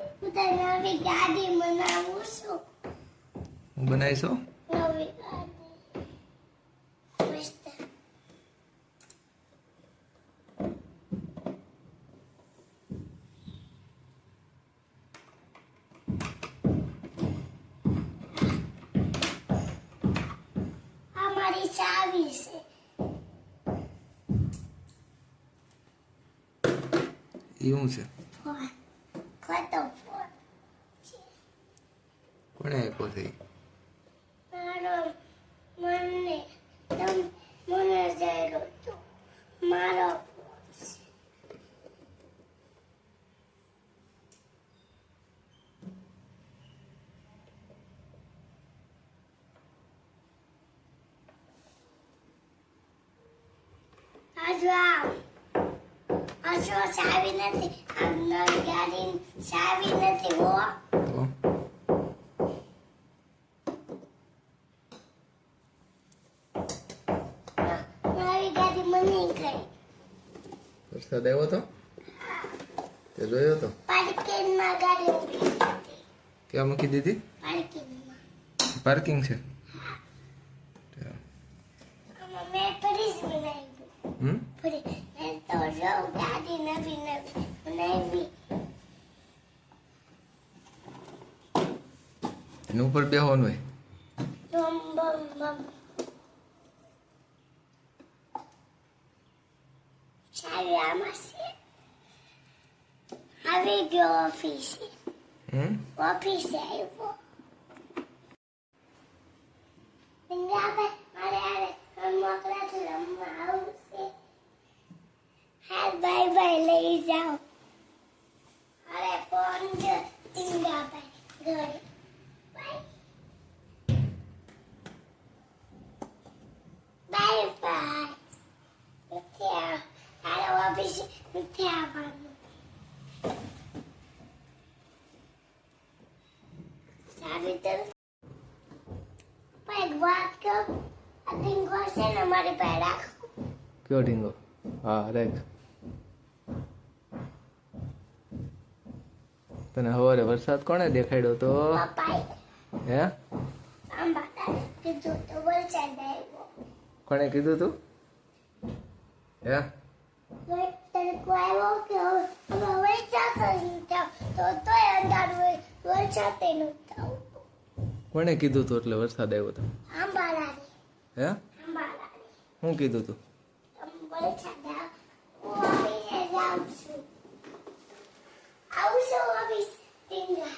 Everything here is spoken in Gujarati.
હું તો નવી ગાડી બનાવું છું. હું બનાવીશો નવી ગાડી. મસ્ત. આ મારી ચાવી છે. એવું છે? ફોન કોણે આપ્યો છે નથી આમ ગાડી ચાવી નથી હો તો નવી ગાડી મને ગઈ વરસાદ આવ્યો હતો તે જોયો તો પાર્કિંગમાં ગાડી મૂકી દીધી ક્યાં મૂકી દીધી પાર્કિંગ છે એની ઉપર બેહવાનું હોય બમ બમ બમ ચાવી આમાં છે આવી ગયો ઓફિસે હમ ઓફિસે આવ્યો પિંગાભાઈ મારે આરે bye, છે રમવા ઓફિસે નથી આવવાનું ચાવી તો પણ એક વાત કહું આ ઢીંગો છે ને મારી પાસે રાખો કયો ઢીંગો હા રાખ તને સવારે વરસાદ કોણે દેખાડ્યો તો હે કીધું તો વરસાદ આવ્યો કોણે કીધું તું હે તડકો આવ્યો કે હવે વરસાદ. તો તોય અંધારું હોય વરસાદ નહોતો કોણે કીધું તું એટલે વરસાદ આવ્યો તો? આંબાલાની હે આંબાલાની શું કીધું તું વરસાદ હું આવું છું ઓફિસ ટીંગા